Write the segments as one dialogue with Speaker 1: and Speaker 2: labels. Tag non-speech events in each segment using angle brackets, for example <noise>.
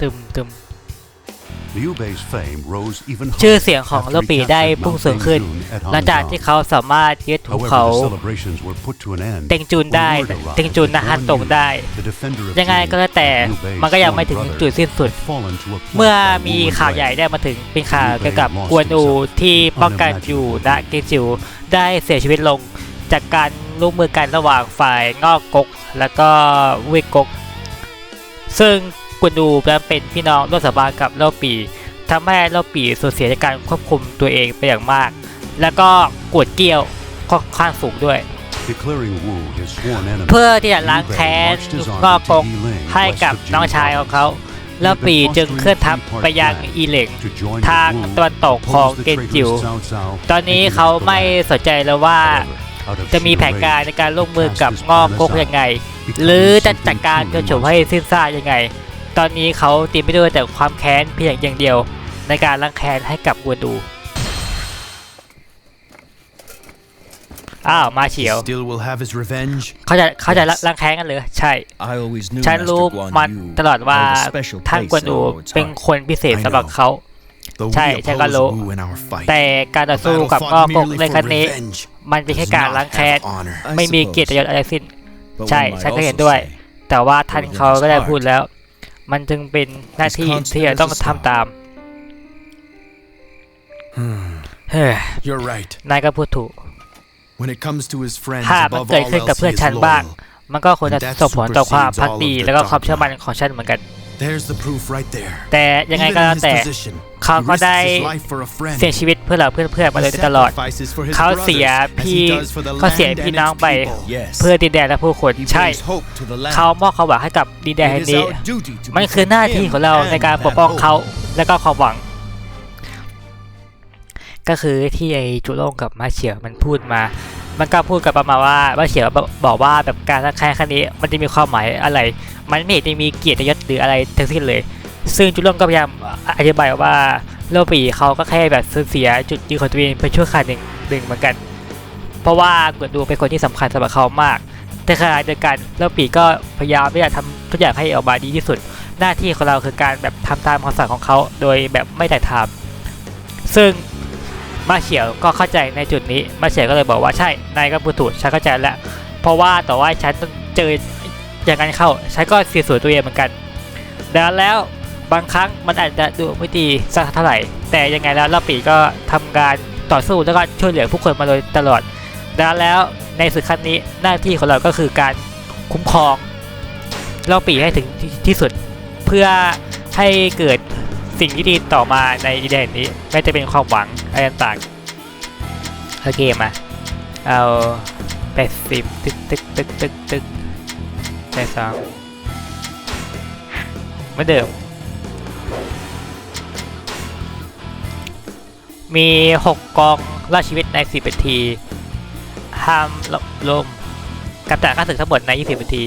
Speaker 1: ตึมตึม
Speaker 2: Liu Bei's fame rose even
Speaker 1: ชื่อ
Speaker 2: higher
Speaker 1: เสียงของ
Speaker 2: after
Speaker 1: โล
Speaker 2: he
Speaker 1: ปีได้
Speaker 2: captured
Speaker 1: พุ่ง
Speaker 2: Mount
Speaker 1: สูงขึ้น
Speaker 2: Dengzun at
Speaker 1: หลังจากที่
Speaker 2: Hangzhou.
Speaker 1: เขาสามารถยึดภู
Speaker 2: However,
Speaker 1: เขา
Speaker 2: the celebrations were put to an end
Speaker 1: เต็งจูนได้
Speaker 2: when word arrived
Speaker 1: เต็งจูนนะฮัน
Speaker 2: that
Speaker 1: ตกได้
Speaker 2: Guan Yu, the defender of
Speaker 1: ยังไง
Speaker 2: Jin,
Speaker 1: ก็แล้วแต่
Speaker 2: Liu Bei's
Speaker 1: มันก็ยังไม่
Speaker 2: sworn
Speaker 1: ถึง
Speaker 2: brother,
Speaker 1: จุดสิ้นสุด
Speaker 2: had fallen to a
Speaker 1: เมื่อ
Speaker 2: point by
Speaker 1: มี
Speaker 2: Wu
Speaker 1: ข่าว
Speaker 2: Wenwei.
Speaker 1: ใหญ่ได้มาถึงเป็นข่าวเกี่ยวกับกวนอูที่ป้องกันอยู่ณเกจิวได้เสียชีวิตลงจากการร่วมมือกันระหว่างฝ่ายงอกกก แล้วก็เวกกก ซึ่ง กวนอูนั้นเป็นพี่น้องร่วมสาบานกับเล่าปีทำให้เล่าปีสูญเสียจากการควบคุมตัวเองไปอย่างมาก แล้วก็กวดเกี้ยวค่อนข้างสูงด้วย
Speaker 2: Declaring Wu his sworn enemy,
Speaker 1: เพื่อที่จะล้าง
Speaker 2: Liu Bei
Speaker 1: แค้น
Speaker 2: marched his
Speaker 1: งอก
Speaker 2: army
Speaker 1: ก
Speaker 2: to
Speaker 1: ก
Speaker 2: Yiling,
Speaker 1: ให้
Speaker 2: west
Speaker 1: กับ
Speaker 2: of Jin
Speaker 1: น้องชายของ
Speaker 2: province.
Speaker 1: เขาแล้วปีจึงเคลื่อนทัพไปยังอีเหลง
Speaker 2: To join
Speaker 1: ทาง
Speaker 2: with Wu,
Speaker 1: ตะวันตกของ
Speaker 2: oppose the
Speaker 1: เกนจิว
Speaker 2: traitorous Cao Cao,
Speaker 1: ตอนนี้
Speaker 2: and
Speaker 1: เขา
Speaker 2: commit
Speaker 1: ไม่
Speaker 2: collapse.
Speaker 1: สนใจเลยว่า
Speaker 2: However, out of
Speaker 1: จะมี
Speaker 2: sheer
Speaker 1: แผนการ
Speaker 2: rage,
Speaker 1: ในการร่วมมือกับงอกกกยังไง หรือจะจัดการจนฉมให้สิ้นซากยังไง ตอนนี้เขาเตีมไปด้วยแต่ความแค้นเพียงอย่างเดียว ในการล้างแค้นให้กับกวนดู อ้าวมาเฉียว
Speaker 3: Still will have his revenge.
Speaker 1: เขาจะเขาจะล้างแค้นกันเลยใช่
Speaker 4: I always knew
Speaker 1: ฉัน
Speaker 4: Master
Speaker 1: รู้
Speaker 4: Guan
Speaker 1: มัน
Speaker 4: Yu
Speaker 1: ตลอดว่า
Speaker 4: held a special
Speaker 1: ท่าน
Speaker 4: place
Speaker 1: กวน
Speaker 4: in
Speaker 1: ดู
Speaker 4: our Lord's
Speaker 1: เป็น
Speaker 4: heart.
Speaker 1: คนพิเศษ
Speaker 3: I
Speaker 1: สำหรับ
Speaker 3: know.
Speaker 1: เขา
Speaker 3: Though
Speaker 1: ใช่
Speaker 3: we
Speaker 1: ฉันก็รู้
Speaker 3: oppose Wu in our fight.
Speaker 1: แต่การต่อ
Speaker 3: The
Speaker 1: สู้
Speaker 3: battle
Speaker 1: กับ
Speaker 3: fought
Speaker 1: งอกกก
Speaker 3: merely
Speaker 1: ใน
Speaker 3: for
Speaker 1: ครั้งนี้
Speaker 3: revenge
Speaker 1: มันเป็นแค่
Speaker 3: does
Speaker 1: การ
Speaker 3: not
Speaker 1: ล้างแค้น
Speaker 3: have honor.
Speaker 4: I
Speaker 1: ไม่มี
Speaker 4: suppose.
Speaker 1: เกียรติยศอะไรสิ้น
Speaker 4: But
Speaker 1: ใช่
Speaker 4: one might
Speaker 1: ฉันก็เห็น
Speaker 4: also
Speaker 1: ด้วย
Speaker 4: say
Speaker 1: แต่ว่าท่าน
Speaker 4: within
Speaker 1: เขา
Speaker 4: his
Speaker 1: ก็ได้
Speaker 4: heart
Speaker 1: พูดแล้ว มันจึงเป็นหน้าที่
Speaker 4: is constant
Speaker 1: ที่จะต้อง
Speaker 4: as a
Speaker 1: ทำตาม เฮ้ย
Speaker 3: You're right.
Speaker 1: นายก็พูดถูก
Speaker 3: When it comes to his friends,
Speaker 1: ถ้ามัน
Speaker 3: above
Speaker 1: เกิด
Speaker 3: all
Speaker 1: ขึ้นกับ
Speaker 3: else,
Speaker 1: เพื่
Speaker 3: he
Speaker 1: อน
Speaker 3: is
Speaker 1: ฉันบ้าง
Speaker 3: loyal.
Speaker 1: มันก็ควรจะ
Speaker 3: And that
Speaker 1: ส่งผลต่อความ
Speaker 3: supersedes
Speaker 1: พัก
Speaker 3: all of
Speaker 1: ดี
Speaker 3: their
Speaker 1: แล้วก็ความ
Speaker 3: dogma.
Speaker 1: เชื่อมั่นของฉันเหมือนกัน
Speaker 3: There's the proof right there.
Speaker 1: แต่ยังไง
Speaker 3: Even
Speaker 1: ก็
Speaker 3: in
Speaker 1: แล้ว
Speaker 3: his
Speaker 1: แต่
Speaker 3: position,
Speaker 1: เขา
Speaker 3: he
Speaker 1: ก็
Speaker 3: risks
Speaker 1: ได้
Speaker 3: his life for a friend.
Speaker 1: เสียชีวิตเพื่อเราเพื่อนๆมาโดย
Speaker 3: He
Speaker 1: ตลอด
Speaker 3: sacrifices for his
Speaker 1: เขาเสีย
Speaker 3: brothers, as
Speaker 1: พี่
Speaker 3: he does for the
Speaker 1: เขาเสีย
Speaker 3: land
Speaker 1: พี่
Speaker 3: and
Speaker 1: น้อง
Speaker 3: its
Speaker 1: ไป
Speaker 3: people.
Speaker 4: Yes.
Speaker 1: เพื่อดินแดนและผู้คน
Speaker 4: He
Speaker 1: ใช่
Speaker 4: brings hope to the land.
Speaker 1: เขามอบความหวังให้กับดินแดน
Speaker 4: It
Speaker 1: แห่ง
Speaker 4: is
Speaker 1: นี้
Speaker 4: our duty to
Speaker 1: มันคือ
Speaker 4: protect
Speaker 1: หน้าที่
Speaker 4: him
Speaker 1: ของเรา
Speaker 4: and
Speaker 1: ในการ
Speaker 4: that
Speaker 1: ปกป้อง
Speaker 4: hope.
Speaker 1: เขาและก็ความหวัง ก็คือที่ไอจุโล่งกับมาเฉียวมันพูดมา มันก็พูดกับประมาณว่ามาเฉียวบอกว่าแบบการรักแค้นครั้งนี้ มันจะมีความหมายอะไร มันไม่เห็นจะมีเกียรติยศหรืออะไรทั้งสิ้นเลย ซึ่งจุโล่งก็พยายามอธิบายว่าโลปีเขาก็แค่แบบสูญเสียจุดยืนของตัวเองไปชั่วคราวหนึ่งหนึ่งเหมือนกัน เพราะว่าเกิดดูเป็นคนที่สำคัญสำหรับเขามาก แต่ขณะเดียวกันโลปีก็พยายามที่จะทำทุกอย่างให้ออกมาดีที่สุด หน้าที่ของเราคือการแบบทำตามคำสั่งของเขาโดยแบบไม่แต่ทำซึ่งมาเฉียวก็เข้าใจในจุดนี้มาเฉียวก็เลยบอกว่าใช่นายก็พูดถูกฉันเข้าใจแล้ว เพราะว่าแต่ว่าฉันต้องเจอ อย่างนั้นเข้าฉันก็เสียสวยตัวเองเหมือนกันดังนั้นแล้วบางครั้งมันอาจจะดูไม่ดีสักเท่าไหร่ แต่ยังไงแล้วลาปีก็ทำการต่อสู้แล้วก็ช่วยเหลือผู้คนมาโดยตลอดดังนั้นแล้วในศึกครั้งนี้หน้าที่ของเราก็คือการคุ้มครองลาปีให้ถึงที่ที่สุด เพื่อให้เกิดสิ่งที่ดีต่อมาในอีเดนนี้ไม่จะเป็นความหวังอะไรต่างๆโอเคมาเอาแปดสิบตึกตึกตึกตึกตึก ใช่สองเหมือนเดิม มีหกกองล่าชีวิตในสิบนาที ห้ามลมกำจัดข้าศึกทั้งหมดใน 20นาที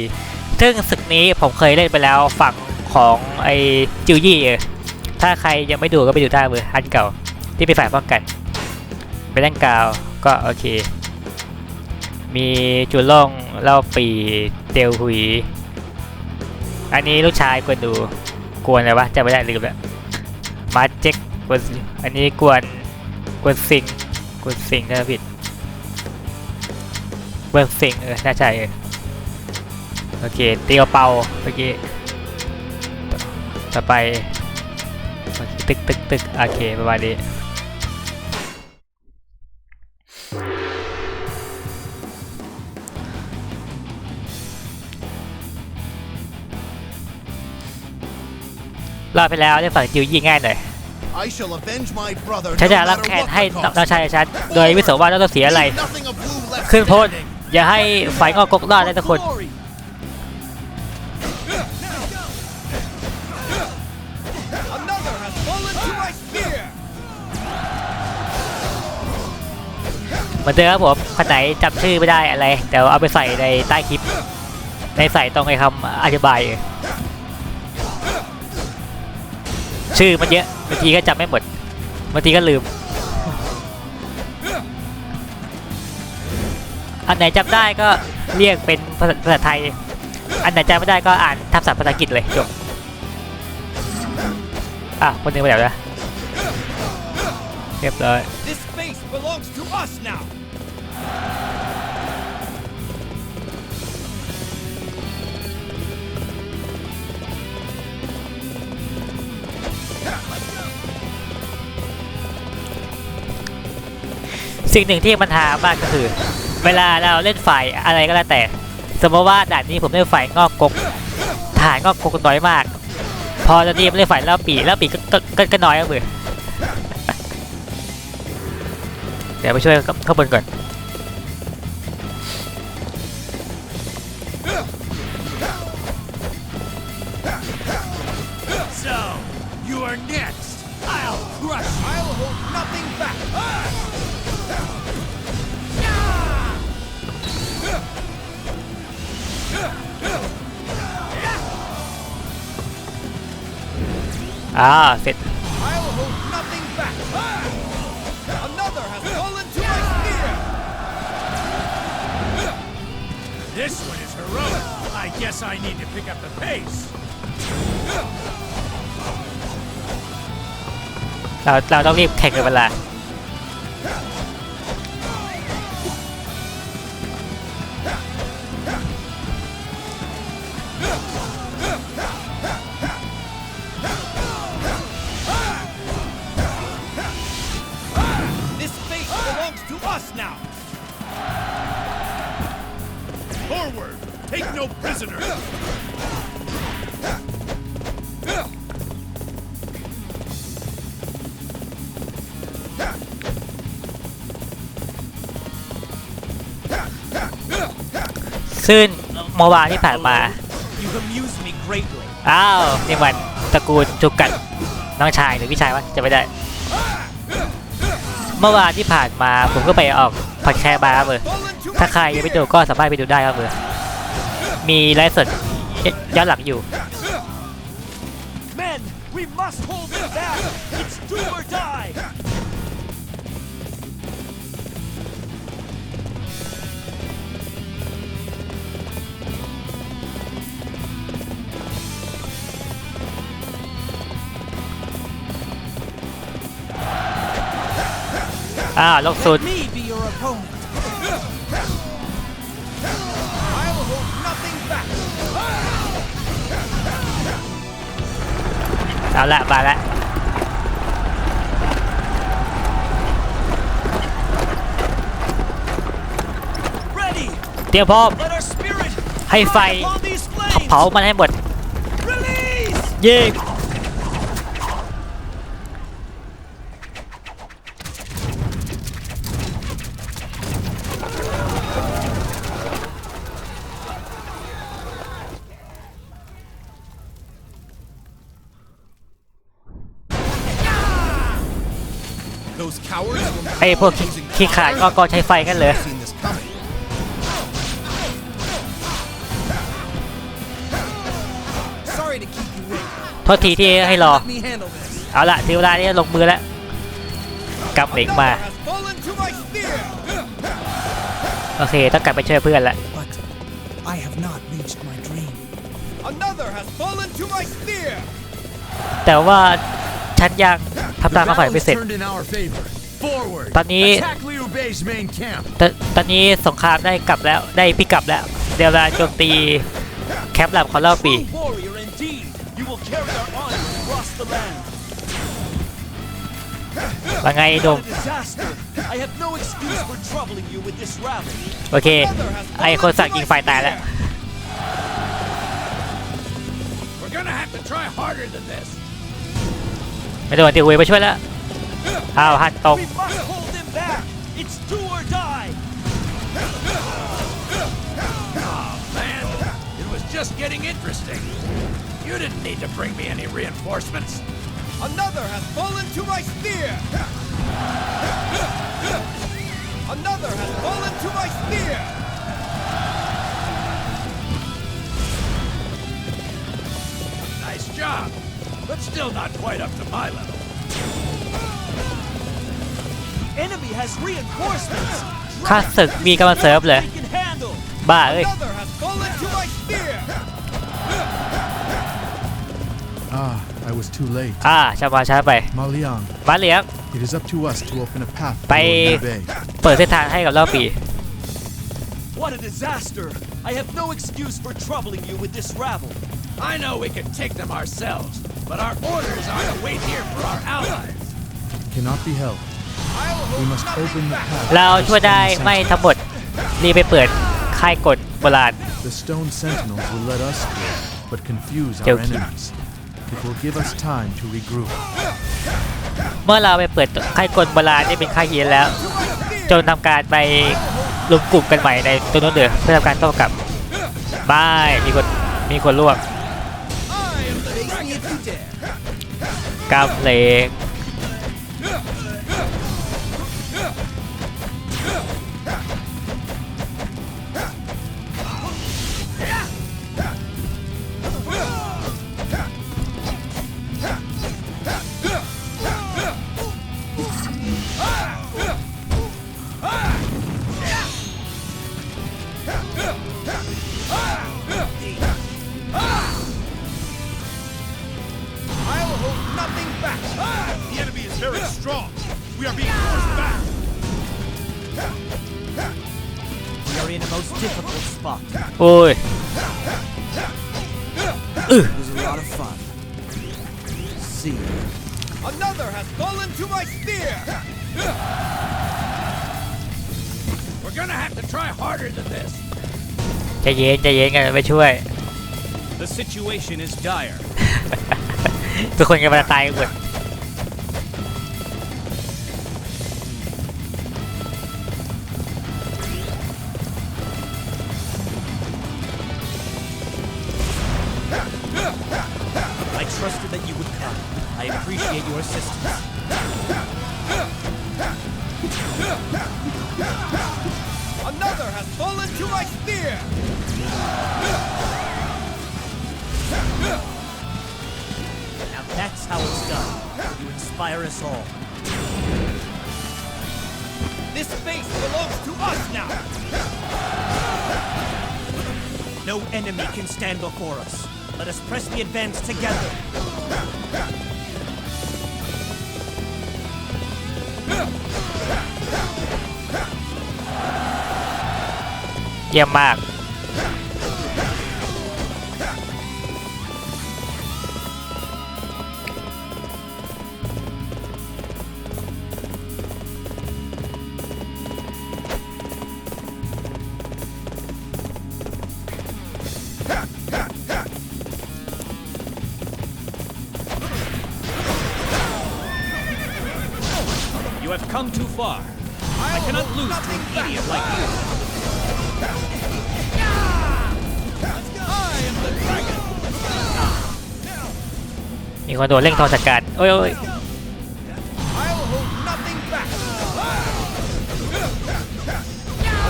Speaker 1: ซึ่งศึกนี้ผมเคยเล่นไปแล้วฝั่งของไอจิวยี่ ถ้าใครยังไม่ดูก็ไปดูได้เวอร์อันเก่า ที่เป็นฝ่ายป้องกัน ไปเล่นกาวก็โอเค มีจุล่องเล่าปี เตียวหุย อันนี้ลูกชายกวนดู กวนอะไรวะจำไม่ได้ลืมแล้ว มาเจ็กกวนอันนี้กวนกวนสิงกวนสิงถ้าผิดกวนสิงเออน่าใช่เออโอเคเตียวเปาเมื่อกี้ต่อไปตึกตึกตึกโอเคประมาณนี้ รอดไปแล้วได้ฝั่งจิวยี่ง่ายหน่อย
Speaker 5: I shall avenge my brother
Speaker 1: ฉัน
Speaker 5: no
Speaker 1: จะรับ
Speaker 5: matter
Speaker 1: แค้น
Speaker 5: what
Speaker 1: ให้
Speaker 5: the
Speaker 1: น้อง
Speaker 5: cost.
Speaker 1: ชายฉันโดยไม่สนว่าต้องเสียอะไร
Speaker 5: Leave nothing of Wu left
Speaker 1: ขึ้นโทษ
Speaker 5: standing.
Speaker 1: อย่าให้ฝ่ายงอกกกรอดได้ทุกคน
Speaker 5: Glory. Another has fallen to my spear.
Speaker 1: เหมือนเดิมครับผมคนไหนจำชื่อไม่ได้อะไรเดี๋ยวเอาไปใส่ในใต้คลิป ในใส่ตรงไอ้คำอธิบาย ชื่อมันเยอะบางทีก็จำไม่หมดบางทีก็ลืม อันไหนจำได้ก็เรียกเป็นภาษาภาษาไทย อันไหนจำไม่ได้ก็อ่านทับศัพท์ภาษาอังกฤษเลยจบอะคนหนึงไปแล้วนะเรียบร้อย สิ่งหนึ่งที่มันหามากก็คือ เวลาเราเล่นฝ่ายอะไรก็แล้วแต่ สมมติว่าด่านนี้ผมเล่นฝ่ายงอกกกฐานงอกกกน้อยมาก พอจะดีมเล่นฝ่ายแล้วปีแล้วปีก็ก็ก็ก็น้อยก็มือเดี๋ยวไปช่วยข้างบนก่อน อ่าเสร็จ
Speaker 5: I'll hold nothing back. Another has fallen to my spear. This one is heroic. I guess I need to pick up the pace.
Speaker 1: เราเราต้องรีบแข่งกับเวลา ซึ่งเมื่อวานที่ผ่านมา อ้าวนี่มันตระกูลจุกกัดน้องชายหรือพี่ชายวะจะไม่ได้ เมื่อวานที่ผ่านมาผมก็ไปออกพอดแคสต์มาครับเออถ้าใครยังไม่ดูก็สามารถไปดูได้ครับเออมีไลฟ์สดย้อนหลังอยู่
Speaker 5: Men, we must hold them back. It's do or die.
Speaker 1: อ้าวลงสุด
Speaker 5: me be your opponent. I'll hold nothing back.
Speaker 1: เอาละมาละ
Speaker 5: Ready.
Speaker 1: เตรียมพร้อม
Speaker 5: Let our spirit
Speaker 1: ให้ไฟ
Speaker 5: thrive upon these flames.
Speaker 1: เผามันให้หมด
Speaker 5: Release.
Speaker 1: ยิ ไอ้พวกขี้ขี้ขลาดก็ก็ใช้ไฟกันเลย
Speaker 3: seen this coming.
Speaker 5: Sorry to keep you waiting.
Speaker 1: โทษทีที่ให้รอ
Speaker 5: Let me handle this.
Speaker 1: เอาละถึงเวลานี้ลงมือแล้วกำเหล็กมา
Speaker 5: Another has fallen to my spear.
Speaker 1: โอเค ต้องกลับไปช่วยเพื่อนละ
Speaker 4: But I have not reached my dream.
Speaker 5: Another has fallen to my spear.
Speaker 1: แต่ว่าฉันยัง ทำตามความฝันไม่เสร็จ
Speaker 3: turned in our favor. Forward.
Speaker 1: ตอนนี้
Speaker 3: Attack Liu Bei's main camp.
Speaker 1: ตตอนนี้สงครามได้กลับแล้วได้พิกลับแล้ว เดี๋ยวเราโจมตีแคมป์หลับของเราปี
Speaker 5: True warrior indeed. You will carry our honor across the land.
Speaker 1: ว่าไงด
Speaker 5: What
Speaker 1: ม
Speaker 5: a disaster. I have no excuse for troubling you with this rally.
Speaker 1: โอเค ไอคนสั่งยิงไฟตายแล้ว ไม่โดนติวเวยมาช่วยแล้วอ้าวฮันตร ง
Speaker 5: We must hold them back. It's do or die.
Speaker 6: Man, it was just getting interesting. You didn't need to bring me any reinforcements.
Speaker 5: Another has fallen to my spear. Another has fallen to my spear.
Speaker 6: Nice job, but still not quite up to my level.
Speaker 5: Enemy has reinforcements.
Speaker 1: ข้าศึกมีกำลังเสริมเลย
Speaker 5: They can handle.
Speaker 1: บ้าเอ้ย
Speaker 5: Another has fallen to my spear.
Speaker 3: I was too late.
Speaker 1: อ่าช้ามาช้าไป
Speaker 3: Maliang,
Speaker 1: บ้านเหลียง
Speaker 3: it is up to us to open a path to
Speaker 1: Bye.
Speaker 3: Lord Liu Bei.
Speaker 1: เปิดเส้นทางให้กับเล่าปี
Speaker 5: What a disaster! I have no excuse for troubling you with this rabble.
Speaker 6: I know we could take them ourselves, but our orders are to wait here for our allies.
Speaker 3: Cannot be held. We must open the path.
Speaker 1: เรา
Speaker 3: to the
Speaker 1: ช่วยได้
Speaker 3: stone
Speaker 1: ไม่
Speaker 3: sentinel.
Speaker 1: ทั้งหมดรีบไปเปิดค่ายกฎโบราณ
Speaker 3: The stone sentinels will let us through, but confuse our
Speaker 1: Joking.
Speaker 3: enemies. It will give us time to regroup.
Speaker 1: เมื่อเราไปเปิดค่ายกลโบราณที่เป็นค่ายเย็นแล้ว จนทำการไปรวมกลุ่มกันใหม่ในตัวโน้นเดือเพื่อทำการโต้กลับบายมีคนมีคนร่วม กำเล็
Speaker 5: ก spot.
Speaker 1: โอ้ย
Speaker 5: It was a lot of fun. See. Another has fallen to my spear.
Speaker 6: We're gonna have to try harder than this.
Speaker 1: ใจเย็นใจเย็นกันไปช่วย
Speaker 5: The situation is dire. <laughs>
Speaker 1: ทุกคนกำลังตายกันหมด
Speaker 5: assistance. Another has fallen to my spear. Now that's how it's done. You inspire us all. This space belongs to us now. No enemy can stand before us. Let us press the advance together.
Speaker 1: เยี่ยมมาก มีคนโดนเร่งทองจัดการโอ้ยโอ้ย
Speaker 5: I'll hold nothing back.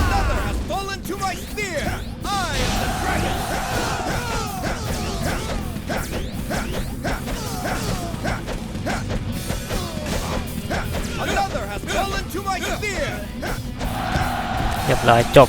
Speaker 5: Another has fallen to my spear. I am the dragon. Another has fallen to my spear.
Speaker 1: เรียบร้อยจบ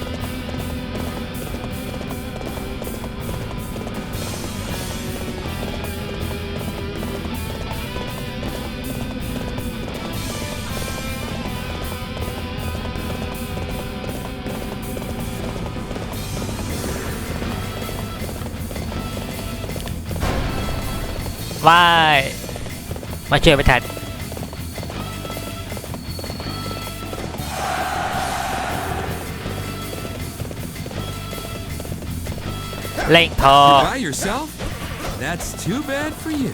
Speaker 1: ว่ายมาช่วยไม่ทันเล่งทอง
Speaker 7: By yourself? That's too bad for you.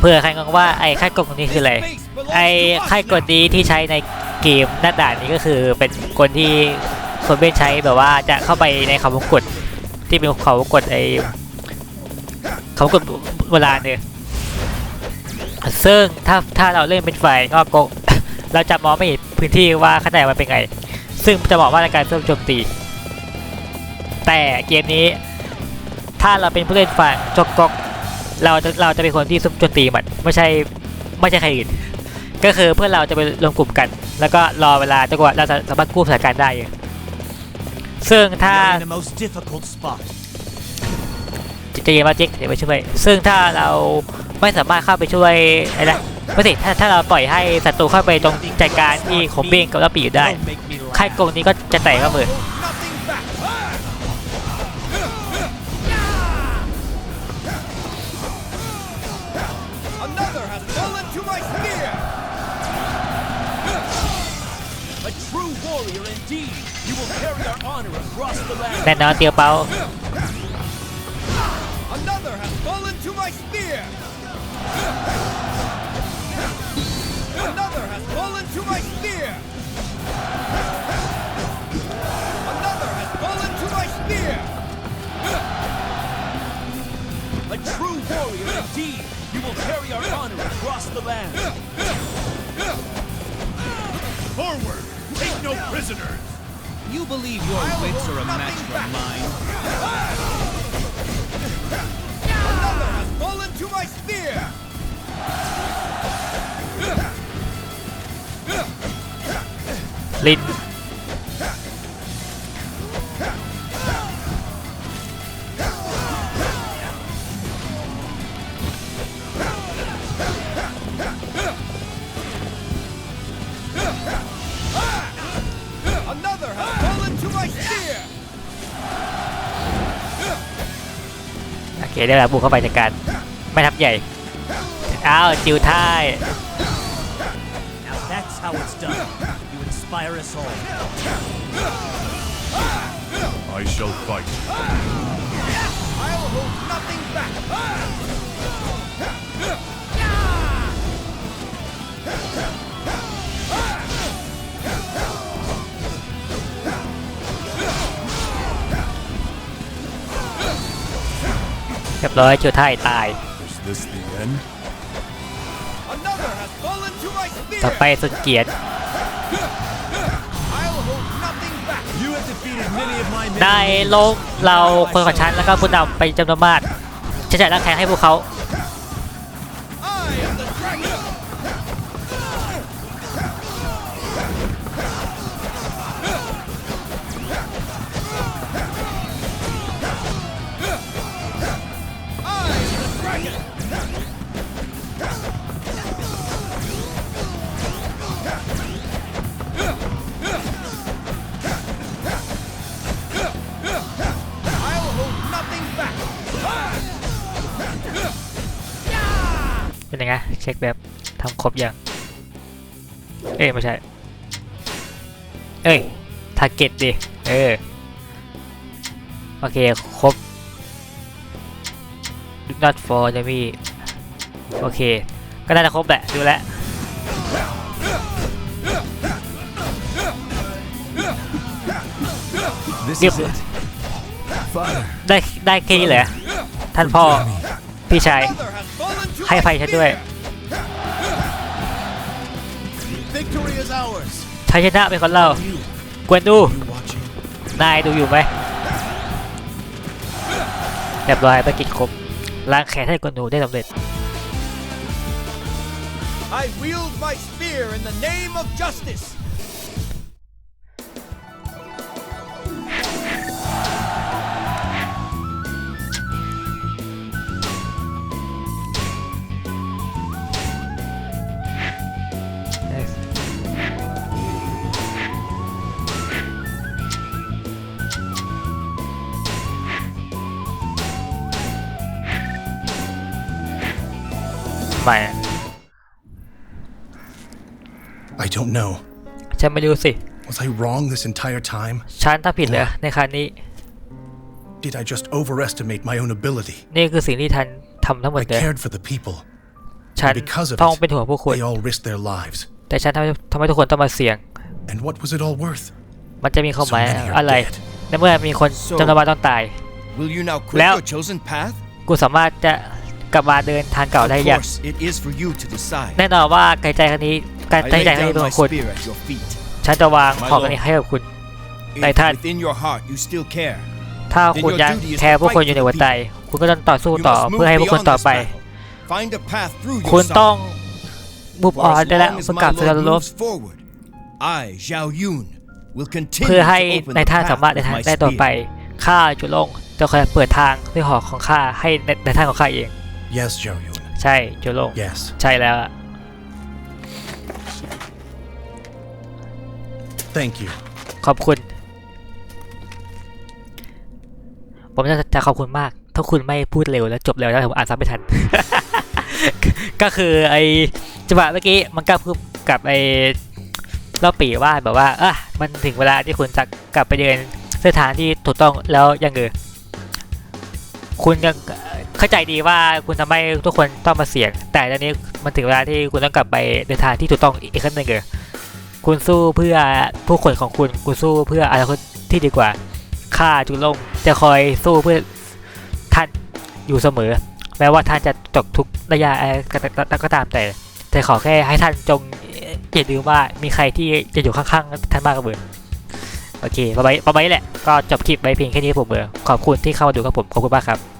Speaker 1: เพื่อใครงงว่าไอ้ค่ายกดตรงนี้คืออะไรไอ้ค่ายกดนี้ที่ใช้ในเกมหน้าด่านนี้ก็คือเป็นคนที่คนเบนใช้แบบว่าจะเข้าไปในเขาวงกดที่เป็นเขาวงกดไอ้เขาวงกดโบราเนี่ยซึ่งถ้าถ้าเราเล่นเป็นฝ่ายงอกโกเราจะมองไม่เห็นพื้นที่ว่าข้างในมันเป็นไง ซึ่งจะเหมาะว่าในการเพิ่มโจมตี แต่เกมนี้ถ้าเราเป็นผู้เล่นฝ่ายจกกก เราจะเราจะเป็นคนที่ซุ่มโจมตีมันไม่ใช่ไม่ใช่ใครอื่น ก็คือเพื่อนเราจะไปรวมกลุ่มกัน แล้วก็รอเวลาจนกว่าเราจะสามารถกู้สถานการณ์ได้เองซึ่งถ้า
Speaker 4: You're in the most difficult spot.
Speaker 1: จะจะเย็นมาเจ๊กเดี๋ยวไปช่วย ซึ่งถ้าเราไม่สามารถเข้าไปช่วยอะไรนะไม่สิถ้าถ้าเราปล่อยให้ศัตรูเข้าไปตรงจัดการที่ขมเบ้งกับรับปีอยู่ได้
Speaker 4: Don't make me laugh.
Speaker 1: ค่ายกงนี้ก็จะแตกก็เหมือน แน่นอนเตียวเปา
Speaker 4: You will carry our honor across the land.
Speaker 6: Forward! Take no prisoners!
Speaker 4: You believe your wits are a match for mine?
Speaker 5: Another has fallen to my spear!
Speaker 1: ลิ ได้เวลาบุกเข้าไปจัดการไม่ทับใหญ่อ้าวจิวท้าย
Speaker 4: Now
Speaker 1: เรียบร้อยจิวท้ายตาย
Speaker 6: Is this the end?
Speaker 5: Another has fallen to my spear!
Speaker 1: ต่อไปสุดเกียรติ
Speaker 5: I'll hold nothing back!
Speaker 4: You have defeated many of my
Speaker 1: ได้โลกเราคนของฉันแล้วก็ผู้นำไปจำนวนมากฉันจะรักแข่งให้พวกเขา เป็นยังไงเช็คแบบทำครบยัง เอ้ยไม่ใช่ เอ้ยทาร์เก็ตดิ เออ โอเค ครบ Do not for enemy โอเค ก็น่าจะครบแหละ ดูแลว
Speaker 3: This
Speaker 1: Yep.
Speaker 3: is it. Father,
Speaker 1: ได้ได้แค่นี้เหรอท่านพ่อ พี่ชาย
Speaker 5: Another has fallen to
Speaker 1: ให้
Speaker 5: my
Speaker 1: ไฟฉันด้วย ชัยชนะเป็นคนเล่ากวนดู
Speaker 3: you watching?
Speaker 1: นายดูอยู่ไหมเรียบร้อยไปกินครบล้างแค้นให้กวนดูได้สำเร็จ
Speaker 5: I wield my spear in the name of justice!
Speaker 1: ไม่
Speaker 8: I don't know.
Speaker 1: ฉันไม่รู้สิ
Speaker 8: Was I wrong this entire time?
Speaker 1: ฉันถ้าผิดเหรอในครั้งนี้
Speaker 8: Did I just overestimate my own ability?
Speaker 1: นี่คือสิ่งที่ท่านทำทั้งหมด
Speaker 8: I
Speaker 1: เลย
Speaker 8: cared for the people.
Speaker 1: ฉัน
Speaker 8: Because of
Speaker 1: ต้อง
Speaker 8: it,
Speaker 1: เป็นห่วงผู้คน
Speaker 8: they all risked their lives.
Speaker 1: แต่ฉันทำให้ทำให้ทุกคนต้องมาเสี่ยง
Speaker 8: And what was it all worth?
Speaker 1: มันจะมีความหมาย
Speaker 8: So many are
Speaker 1: อะไร
Speaker 8: dead.
Speaker 1: ในเมื่อมีคน
Speaker 4: So-
Speaker 1: จำนวนมากต้องตาย
Speaker 4: Will you now quit
Speaker 1: Now-
Speaker 4: your chosen path?
Speaker 1: กูสามารถจะ กลับมาเดินทางเก่า
Speaker 4: Of
Speaker 1: ได้อย่าง
Speaker 4: course, it is for you to decide.
Speaker 1: แน่นอนว่าการใจครั้งนี้การ
Speaker 4: I
Speaker 1: ใจ
Speaker 4: lay
Speaker 1: ใจครั้ง
Speaker 4: down
Speaker 1: นี้เป็นข
Speaker 4: my
Speaker 1: องคุณ
Speaker 4: spear at your feet.
Speaker 1: ฉันจะวาง
Speaker 4: My
Speaker 1: ของอันนี้ให้กับคุณ
Speaker 4: If
Speaker 1: Này Thanh.
Speaker 4: within your heart you still care,
Speaker 1: ถ้าคุณยังแคร์ผู้คนอยู่ในหัวใจ คุณก็ต้องต่อสู้
Speaker 4: you
Speaker 1: ต่อ
Speaker 4: must
Speaker 1: เพื่อ
Speaker 4: move
Speaker 1: ให้ผู้คน
Speaker 4: beyond
Speaker 1: ต่อ
Speaker 4: this
Speaker 1: ไป
Speaker 4: battle. Find a path through
Speaker 1: คุณ
Speaker 4: your
Speaker 1: ต้อง
Speaker 4: suffering.
Speaker 1: บุบอ
Speaker 4: For
Speaker 1: อน
Speaker 4: as
Speaker 1: ได้แล้ว
Speaker 4: long as
Speaker 1: ประ
Speaker 4: my
Speaker 1: กาศ
Speaker 4: lord
Speaker 1: สุดลบ
Speaker 4: moves forward, I, Zhao Yun, will continue
Speaker 1: เพื่อให้
Speaker 4: to open
Speaker 1: ใน
Speaker 4: the
Speaker 1: ท่าน
Speaker 4: path
Speaker 1: สามารถ
Speaker 4: with
Speaker 1: ในทาง
Speaker 4: my
Speaker 1: ได้ต่อไป
Speaker 4: spear.
Speaker 1: ข้าจุลงจะคอยเปิดทางด้วยหอกของข้าให้ในในท่านของข้าเอง
Speaker 8: Yes, Zhao Yun.
Speaker 1: ใช่จุลง
Speaker 8: Yes.
Speaker 1: ใช่แล้วอะ
Speaker 8: Thank you.
Speaker 1: ขอบคุณ ผมจะจะขอบคุณมาก ถ้าคุณไม่พูดเร็วแล้วจบเร็วแล้วผมอ่านซ้ำไม่ทัน ก็คือไอ้จังหวะเมื่อกี้มันก็พูดกับไอ้เล่าปีว่าแบบว่าอะมันถึงเวลาที่คุณจะกลับไปเดินเส้นทางที่ถูกต้องแล้วยังเงอคุณยัง เข้าใจดีว่าคุณทำให้ทุกคนต้องมาเสี่ยง แต่ตอนนี้มันถึงเวลาที่คุณต้องกลับไปเดินทางที่ถูกต้องอีกครั้งหนึ่งเงอคุณสู้เพื่อผู้คนของคุณ คุณสู้เพื่ออนาคตที่ดีกว่า ข้าจุลงจะคอยสู้เพื่อท่านอยู่เสมอ แม้ว่าท่านจะตกทุกระยะอะก็ตามแต่ แต่ขอแค่ให้ท่านจงอย่าลืมว่ามีใครที่จะอยู่ข้างๆท่านมากกว่าเบอโอเคประมาณประมาณนี้แหละ ก็จบคลิปไว้เพียงแค่นี้ผมเบอขอบคุณที่เข้ามาดูครับผม ขอบคุณมากครับ